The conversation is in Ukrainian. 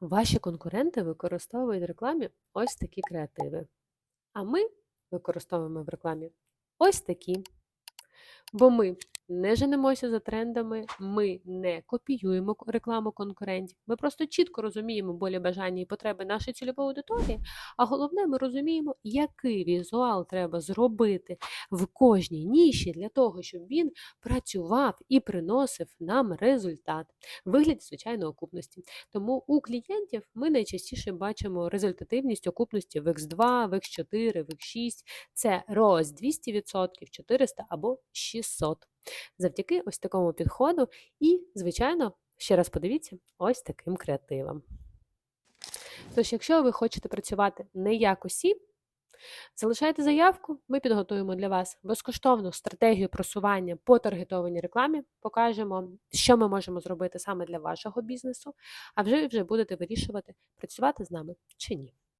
Ваші конкуренти використовують в рекламі ось такі креативи. А ми використовуємо в рекламі ось такі. Бо ми не женемося за трендами, ми не копіюємо рекламу конкурентів. Ми просто чітко розуміємо болі, бажання і потреби нашої цільової аудиторії. А головне, ми розуміємо, який візуал треба зробити в кожній ніші для того, щоб він працював і приносив нам результат вигляді звичайно окупності. Тому у клієнтів ми найчастіше бачимо результативність окупності в X2, в X4, в X6. Це ROAS 200%, 400 або 600. Завдяки ось такому підходу і, звичайно, ще раз подивіться, ось таким креативом. Тож, якщо ви хочете працювати не як усі, залишайте заявку, ми підготуємо для вас безкоштовну стратегію просування по таргетованій рекламі, покажемо, що ми можемо зробити саме для вашого бізнесу, а вже вже будете вирішувати, працювати з нами чи ні.